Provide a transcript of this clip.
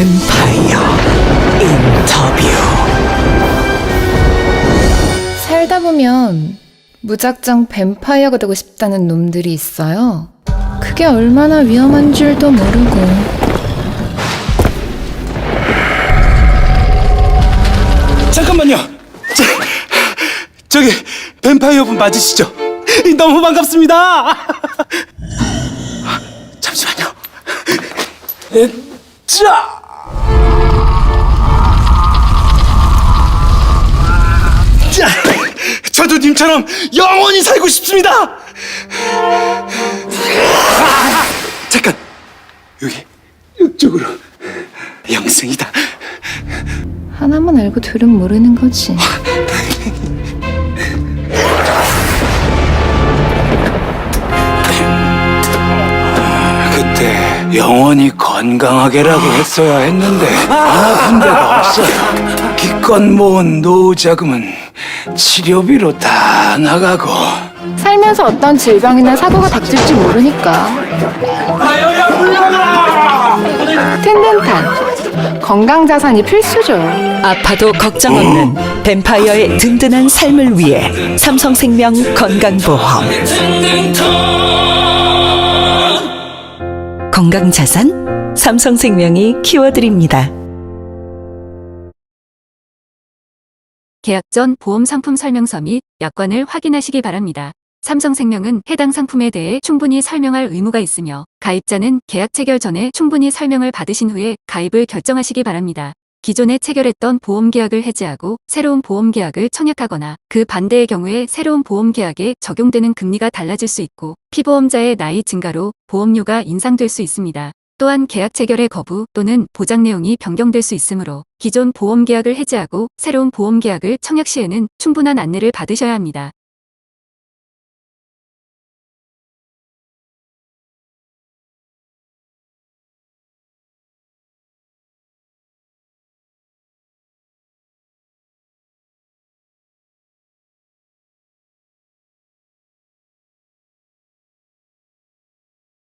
뱀파이어 인터뷰 살다 보면 무작정 뱀파이어가 되고 싶다는 놈들이 있어요. 그게 얼마나 위험한 줄도 모르고. 잠깐만요. 저, 저기 뱀파이어 분 맞으시죠? 너무 반갑습니다. 잠시만요. 에, 자. 님처럼 영원히 살고 싶습니다. 잠깐, 여기 이쪽으로 영생이다. 하나만 알고 둘은 모르는 거지. 그때 영원히 건강하게라고 했어야 했는데 안 아픈 데가 없어요. 기껏 모은 노후 자금은 치료비로 다 나가고 살면서 어떤 질병이나 사고가 닥칠지 모르니까. 튼튼탄. 건강 자산이 필수죠. 아파도 걱정 없는 뱀파이어의 든든한 삶을 위해 삼성생명 건강보험 건강자산 삼성생명이 키워드립니다. 계약 전 보험 상품 설명서 및 약관을 확인하시기 바랍니다. 삼성생명은 해당 상품에 대해 충분히 설명할 의무가 있으며 가입자는 계약 체결 전에 충분히 설명을 받으신 후에 가입을 결정하시기 바랍니다. 기존에 체결했던 보험 계약을 해지하고 새로운 보험 계약을 청약하거나 그 반대의 경우에 새로운 보험 계약에 적용되는 금리가 달라질 수 있고 피보험자의 나이 증가로 보험료가 인상될 수 있습니다. 또한 계약 체결의 거부 또는 보장 내용이 변경될 수 있으므로 기존 보험 계약을 해지하고 새로운 보험 계약을 청약 시에는 충분한 안내를 받으셔야 합니다.